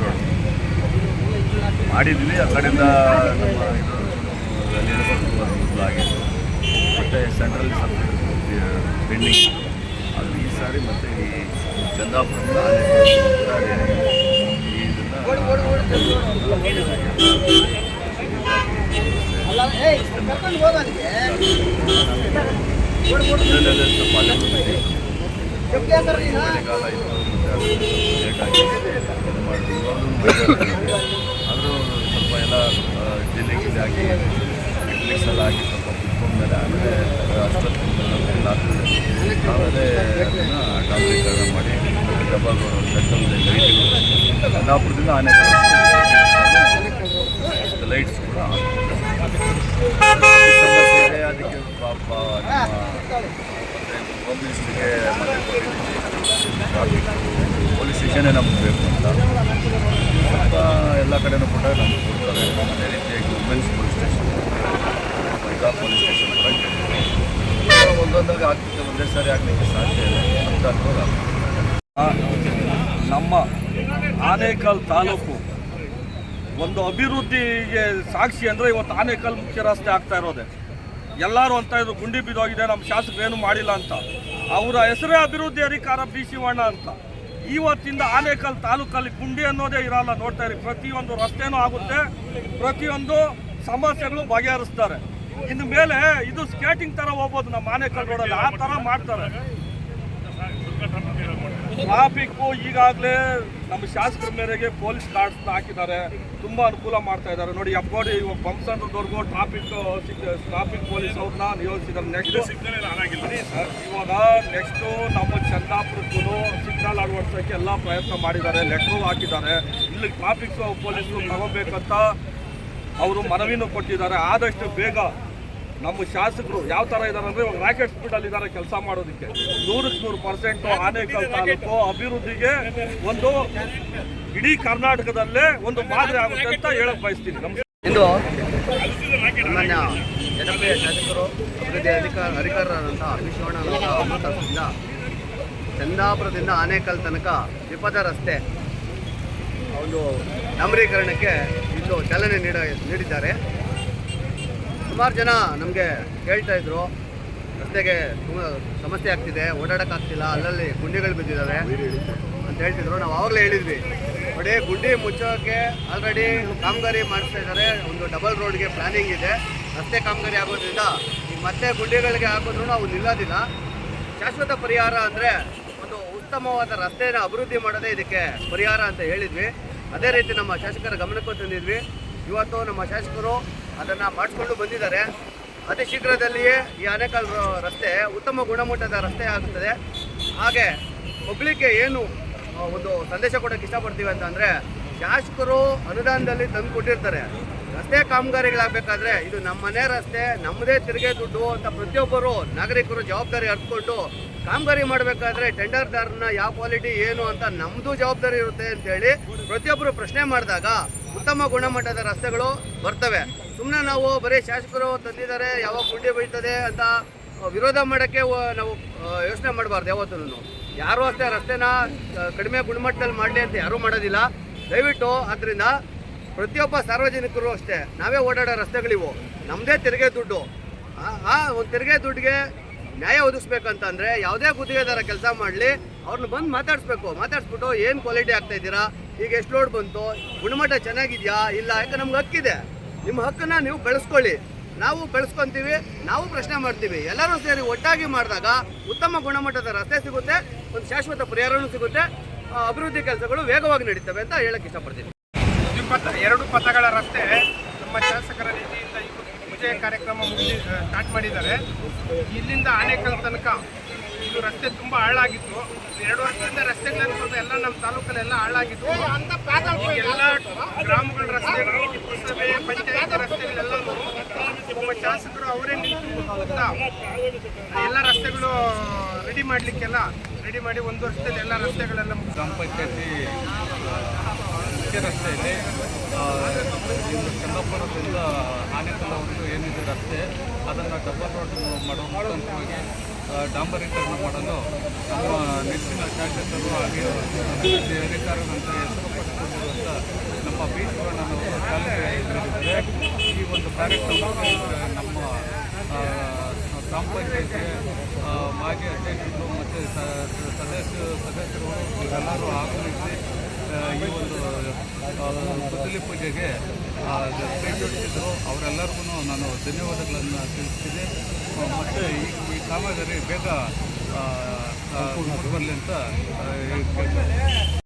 Road ಮಾಡಿದ್ವಿ ಆ ಕಡೆಯಿಂದ ನಮ್ಮ ಆಗಿತ್ತು ಮತ್ತು ಸೆಂಟ್ರಲ್ ಪೆಂಡಿಂಗ್ ಅದು ಈ ಸಾರಿ ಮತ್ತು ಈ ಚಂದಾಪುರದಿಂದ ಇದನ್ನು ಸ್ವಲ್ಪ ಆದರೂ ಸ್ವಲ್ಪ ಎಲ್ಲ ಜಿಲ್ಲೆ ಗಿಲ್ಲೆ ಆಗಿ ನೆಟ್ಫ್ಲಿಕ್ಸ್ ಎಲ್ಲ ಆಗಿ ಆಮೇಲೆ ಅಷ್ಟೊತ್ತಿನ ಆಮೇಲೆ ಅದನ್ನು ಮಾಡಿ ಡಬಲ್ ಸೆಂಟ್ರಲ್ ಲೈಟ್ಗಳು ಚಂದಾಪುರದಿಂದ ಆನೆ ಲೈಟ್ಸ್ ಕೂಡ ಸಮಸ್ಯೆ ಅದಕ್ಕೆ ಪಾಪ ನಮ್ಮ ಹೋಮ್ ಮಿನಿಸ್ಟ್ರಿಗೆ ಮತ್ತೆ ಟ್ರಾಫಿಕ್ ಪೊಲೀಸ್ ಸ್ಟೇಷನ್ನೇ ನಮ್ಗೆ ಬೇಕು ಅಂತ. ಸ್ವಲ್ಪ ಎಲ್ಲ ಕಡೆನೂ ಕೂಡ ನಮ್ಗೆ ಕೊಡ್ತಾರೆ. ಅದೇ ರೀತಿಯಾಗಿ ವುಮೆನ್ಸ್ ಪೊಲೀಸ್ ಸ್ಟೇಷನ್ ಮಹಿಳಾ ಪೊಲೀಸ್ ಸ್ಟೇಷನ್ ಕೂಡ ಕೇಳ್ತೀವಿ ಒಂದೊಂದಾಗಿ ಆಗ್ತಿದೆ ಒಂದೇ ಸಾರಿ ಆಗಲಿಕ್ಕೆ ಸಾಧ್ಯ ಇಲ್ಲ. ಅಂತ ನಮ್ಮ ಆನೇಕಲ್ ತಾಲೂಕು ಒಂದು ಅಭಿವೃದ್ಧಿಗೆ ಸಾಕ್ಷಿ ಅಂದರೆ ಇವತ್ತು ಆನೇಕಲ್ ಮುಖ್ಯ ರಸ್ತೆ ಆಗ್ತಾ ಇರೋದೆ. ಎಲ್ಲರೂ ಅಂತ ಇದ್ರು ಗುಂಡಿ ಬಿದ್ದೋಗಿದೆ. ನಮ್ಮ ಶಾಸಕರು ಏನು ಮಾಡಿಲ್ಲ ಅಂತ. ಅವರ ಹೆಸರೇ ಅಭಿವೃದ್ಧಿ ಅಧಿಕಾರ ಬಿ ಶಿವಣ್ಣ ಅಂತ. ಇವತ್ತಿಂದ ಆನೇಕಲ್ ತಾಲೂಕಲ್ಲಿ ಗುಂಡಿ ಅನ್ನೋದೇ ಇರಲ್ಲ, ನೋಡ್ತಾ ಇರಿ. ಪ್ರತಿಯೊಂದು ರಸ್ತೆನೂ ಆಗುತ್ತೆ, ಪ್ರತಿಯೊಂದು ಸಮಸ್ಯೆಗಳು ಬಗೆಹರಿಸ್ತಾರೆ. ಇನ್ನು ಮೇಲೆ ಇದು ಸ್ಕೇಟಿಂಗ್ ತರ ಹೋಗ್ಬೋದು ನಮ್ಮ ಆನೇಕಲ್ ರೋಡಲ್ಲಿ ಆ ತರ ಮಾಡ್ತಾರೆ. ಟ್ರಾಫಿಕ್ ಈಗಾಗಲೇ ನಮ್ಮ ಶಾಸಕರ ಮೇರೆಗೆ ಪೊಲೀಸ್ ಕಾರ್ಡ್ಸ್ನ ಹಾಕಿದ್ದಾರೆ. ತುಂಬಾ ಅನುಕೂಲ ಮಾಡ್ತಾ ಇದ್ದಾರೆ. ನೋಡಿ ಎಪ್ಪಡಿ ಇವಾಗ ಪಂಪ್ಸಂದ್ರದವ್ರಿಗೂ ಟ್ರಾಫಿಕ್ ಟ್ರಾಫಿಕ್ ಪೊಲೀಸ್ ಅವ್ರನ್ನ ನಿಯೋಜಿಸಿದ್ದಾರೆ ನೆಕ್ಸ್ಟ್ ಇವಾಗ ನೆಕ್ಸ್ಟು ನಮ್ಮ ಚಂದಾಪುರಕ್ಕೂ ಸಿಗ್ನಲ್ ಅಳವಡಿಸೋಕ್ಕೆ ಎಲ್ಲ ಪ್ರಯತ್ನ ಮಾಡಿದ್ದಾರೆ. ಲೆಟ್ರು ಹಾಕಿದ್ದಾರೆ. ಇಲ್ಲಿ ಟ್ರಾಫಿಕ್ ಪೊಲೀಸರು ತಗೋಬೇಕಂತ ಅವರು ಮನವಿನೂ ಕೊಟ್ಟಿದ್ದಾರೆ. ಆದಷ್ಟು ಬೇಗ ನಮ್ಮ ಶಾಸಕರು ಯಾವ ಥರ ಇದ್ದಾರೆ ಅಂದರೆ ಇವಾಗ ರಾಕೆಟ್ ಸ್ಪೀಡಲ್ಲಿ ಇದ್ದಾರೆ ಕೆಲಸ ಮಾಡೋದಕ್ಕೆ. ನೂರಕ್ಕೆ ನೂರು ಪರ್ಸೆಂಟು ಆನೇಕಲ್ ತಾಲೂಕು ಅಭಿವೃದ್ಧಿಗೆ ಒಂದು ಇಡೀ ಕರ್ನಾಟಕದಲ್ಲೇ ಒಂದು ಮಾದರಿ ಆಗುತ್ತೆ ಅಂತ ಹೇಳಕ್ ಬಯಸ್ತೀನಿ. ನಮ್ಮ ಇಂದು ಸಾಮಾನ್ಯ ಜನಪ್ರಿಯ ಶಾಸಕರು, ಅಭಿವೃದ್ಧಿ ಅಧಿಕಾರ ಅಧಿಕಾರರಾದಂಥ ಮಾತಾಡೋದ್ರಿಂದ ಚಂದಾಪುರದಿಂದ ಆನೇಕಲ್ ತನಕ ವಿಪದ ರಸ್ತೆ ಒಂದು ಡಾಂಬರೀಕರಣಕ್ಕೆ ಇಂದು ಚಾಲನೆ ನೀಡ ನೀಡಿದ್ದಾರೆ. ಸುಮಾರು ಜನ ನಮಗೆ ಹೇಳ್ತಾ ಇದ್ರು. ರಸ್ತೆಗೆ ತುಂಬ ಸಮಸ್ಯೆ ಆಗ್ತಿದೆ ಓಡಾಡೋಕ್ಕಾಗ್ತಿಲ್ಲ ಅಲ್ಲಲ್ಲಿ ಗುಂಡಿಗಳು ಬಿದ್ದಿದ್ದಾವೆ ಅಂತ ಹೇಳ್ತಿದ್ರು. ನಾವು ಆವಾಗಲೇ ಹೇಳಿದ್ವಿ. ನೋಡಿ, ಗುಂಡಿ ಮುಚ್ಚೋಕ್ಕೆ ಆಲ್ರೆಡಿ ಕಾಮಗಾರಿ ಮಾಡಿಸ್ತಾ ಇದ್ದಾರೆ ಒಂದು ಡಬಲ್ ರೋಡ್ಗೆ ಪ್ಲಾನಿಂಗ್ ಇದೆ. ರಸ್ತೆ ಕಾಮಗಾರಿ ಆಗೋದ್ರಿಂದ ಮತ್ತೆ ಗುಂಡಿಗಳಿಗೆ ಹಾಕಿದ್ರು ನಾವು ನಿಲ್ಲೋದಿಲ್ಲ. ಶಾಶ್ವತ ಪರಿಹಾರ ಅಂದರೆ ಒಂದು ಉತ್ತಮವಾದ ರಸ್ತೆಯನ್ನು ಅಭಿವೃದ್ಧಿ ಮಾಡೋದೇ ಇದಕ್ಕೆ ಪರಿಹಾರ ಅಂತ ಹೇಳಿದ್ವಿ. ಅದೇ ರೀತಿ ನಮ್ಮ ಶಾಸಕರ ಗಮನಕ್ಕೂ ತಂದಿದ್ವಿ. ಇವತ್ತು ನಮ್ಮ ಶಾಸಕರು ಅದನ್ನು ಮಾಡಿಸ್ಕೊಂಡು ಬಂದಿದ್ದಾರೆ. ಅತಿ ಶೀಘ್ರದಲ್ಲಿಯೇ ಈ ಆನೇಕಲ್ ರಸ್ತೆ ಉತ್ತಮ ಗುಣಮಟ್ಟದ ರಸ್ತೆ ಆಗುತ್ತದೆ ಹಾಗೆ ಪಬ್ಲಿಕ್ಗೆ ಏನು ಒಂದು ಸಂದೇಶ ಕೊಡೋಕ್ಕೆ ಇಷ್ಟಪಡ್ತೀವಿ ಅಂತಂದರೆ ಶಾಸಕರು ಅನುದಾನದಲ್ಲಿ ತಂದು ಕೊಟ್ಟಿರ್ತಾರೆ ರಸ್ತೆ ಕಾಮಗಾರಿಗಳಾಗಬೇಕಾದ್ರೆ ಇದು ನಮ್ಮನೆ ರಸ್ತೆ, ನಮ್ಮದೇ ತೆರಿಗೆ ದುಡ್ಡು ಅಂತ ಪ್ರತಿಯೊಬ್ಬರು ನಾಗರಿಕರು ಜವಾಬ್ದಾರಿ ಅರ್ತ್ಕೊಂಡು ಕಾಮಗಾರಿ ಮಾಡಬೇಕಾದ್ರೆ ಟೆಂಡರ್ದಾರನ ಯಾವ ಕ್ವಾಲಿಟಿ ಏನು ಅಂತ ನಮ್ಮದು ಜವಾಬ್ದಾರಿ ಇರುತ್ತೆ ಅಂತೇಳಿ ಪ್ರತಿಯೊಬ್ಬರು ಪ್ರಶ್ನೆ ಮಾಡಿದಾಗ ಉತ್ತಮ ಗುಣಮಟ್ಟದ ರಸ್ತೆಗಳು ಬರ್ತವೆ. ಸುಮ್ಮನೆ ನಾವು ಬರೀ ಶಾಸಕರು ತಂದಿದ್ದಾರೆ, ಯಾವಾಗ ಗುಂಡಿ ಬೀಳ್ತದೆ ಅಂತ ವಿರೋಧ ಮಾಡೋಕ್ಕೆ ನಾವು ಯೋಚನೆ ಮಾಡಬಾರ್ದು ಯಾವತ್ತೂ ಯಾರು ಅಷ್ಟೇ ರಸ್ತೆನ ಕಡಿಮೆ ಗುಣಮಟ್ಟದಲ್ಲಿ ಮಾಡಲಿ ಅಂತ ಯಾರೂ ಮಾಡೋದಿಲ್ಲ. ದಯವಿಟ್ಟು ಅದರಿಂದ ಪ್ರತಿಯೊಬ್ಬ ಸಾರ್ವಜನಿಕರು ಅಷ್ಟೇ, ನಾವೇ ಓಡಾಡೋ ರಸ್ತೆಗಳಿವು. ನಮ್ಮದೇ ತೆರಿಗೆ ದುಡ್ಡು. ಆ- ಒಂದು ತೆರಿಗೆ ದುಡ್ಡಿಗೆ ನ್ಯಾಯ ಒದಗಿಸ್ಬೇಕಂತಂದರೆ ಯಾವುದೇ ಗುತ್ತಿಗೆದಾರ ಕೆಲಸ ಮಾಡಲಿ ಅವ್ರನ್ನ ಬಂದು ಮಾತಾಡಿಸ್ಬೇಕು. ಮಾತಾಡಿಸ್ಬಿಟ್ಟು ಏನು ಕ್ವಾಲಿಟಿ ಆಗ್ತಾ ಇದ್ದೀರಾ, ಈಗ ಎಷ್ಟು ಲೋಡ್ ಬಂತು, ಗುಣಮಟ್ಟ ಚೆನ್ನಾಗಿದೆಯಾ, ಇಲ್ಲ ಯಾಕೆ ನಮ್ಗೆ ಹಕ್ಕಿದೆ. ನಿಮ್ಮ ಹಕ್ಕನ್ನು ನೀವು ಬೆಳೆಸ್ಕೊಳ್ಳಿ ನಾವು ಬೆಳೆಸ್ಕೊಂತೀವಿ ನಾವು ಪ್ರಶ್ನೆ ಮಾಡ್ತೀವಿ. ಎಲ್ಲರೂ ಸೇರಿ ಒಟ್ಟಾಗಿ ಮಾಡಿದಾಗ ಉತ್ತಮ ಗುಣಮಟ್ಟದ ರಸ್ತೆ ಸಿಗುತ್ತೆ, ಒಂದು ಶಾಶ್ವತ ಪರಿಹಾರವೂ ಸಿಗುತ್ತೆ ಅಭಿವೃದ್ಧಿ ಕೆಲಸಗಳು ವೇಗವಾಗಿ ನಡೀತವೆ ಅಂತ ಹೇಳಕ್ಕೆ ಇಷ್ಟಪಡ್ತೀನಿ. ಎರಡು ಪಥಗಳ ರಸ್ತೆ ನಮ್ಮ ಶಾಸಕರ ನಿಧಿಯಿಂದ ವಿಜಯ ಕಾರ್ಯಕ್ರಮ ಮುಗಿಸಿ ಸ್ಟಾರ್ಟ್ ಮಾಡಿದ್ದಾರೆ. ಇಲ್ಲಿಂದ ಆನೇಕಲ್ ತನಕ ಇದು ರಸ್ತೆ ತುಂಬ ಹಾಳಾಗಿತ್ತು. ಎರಡು ವರ್ಷದಿಂದ ರಸ್ತೆಗಳನ್ನು ಎಲ್ಲ ನಮ್ಮ ತಾಲೂಕಲ್ಲೆಲ್ಲ ಹಾಳಾಗಿದ್ದು. ಎಲ್ಲ ಗ್ರಾಮಗಳ ರಸ್ತೆಗಳು ಪುರಸಭೆ ಪಂಚಾಯತ್ ರಸ್ತೆಗಳೆಲ್ಲನೂ ನಮ್ಮ ಶಾಸಕರು ಅವರೇ ನಿಂತು ಎಲ್ಲ ರಸ್ತೆಗಳು ರೆಡಿ ಮಾಡಲಿಕ್ಕೆಲ್ಲ ರೆಡಿ ಮಾಡಿ ಒಂದು ವರ್ಷದಲ್ಲಿ ಎಲ್ಲ ರಸ್ತೆಗಳೆಲ್ಲ ಗ್ರಾಮ ಪಂಚಾಯತಿ ಮುಖ್ಯ ರಸ್ತೆಯಲ್ಲಿ ಚಂದಾಪುರದಿಂದ ಆನೆಕಲ್ಲವರೆಗೂ ಏನಿದೆ ರಸ್ತೆ ಅದನ್ನು ಡಬಲ್ ರೋಡ್ ಮಾಡೋ ಮುಖಾಂತರವಾಗಿ ಆ, ಡಾಂಬರೀಕರಣ ಮಾಡಲು ನಮ್ಮ ನೆಚ್ಚಿನ ಶಾಸಕರು ಹಾಗೆಯೂ ಅಧಿಕಾರಿಗಳಂತ ಹೆಸರು ಪಡೆದುಕೊಂಡಿರುವಂಥ ನಮ್ಮ ಬಿ ಶಿವಣ್ಣನವರು ಚಾಲನೆ ಈ ಒಂದು ಕಾರ್ಯಕ್ರಮಕ್ಕೆ ನಮ್ಮ ಗ್ರಾಮ ಪಂಚಾಯತಿ ಮಾಜಿ ಅಧ್ಯಕ್ಷರು ಮತ್ತು ಸದಸ್ಯ ಸದಸ್ಯರು ಎಲ್ಲರೂ ಆಗಮಿಸಿ ಈ ಒಂದು ಆ, ಪೂಜೆಗೆ ಆ, ಕೈ ಜೋಡಿಸಿದ್ರು ಅವರೆಲ್ಲರಿಗೂ ನಾನು ಧನ್ಯವಾದಗಳನ್ನು ತಿಳಿಸ್ತೀನಿ ಮತ್ತು ಈ ಕಾಮಗಾರಿ ಬೇಗ ಬರಲಿ ಅಂತ.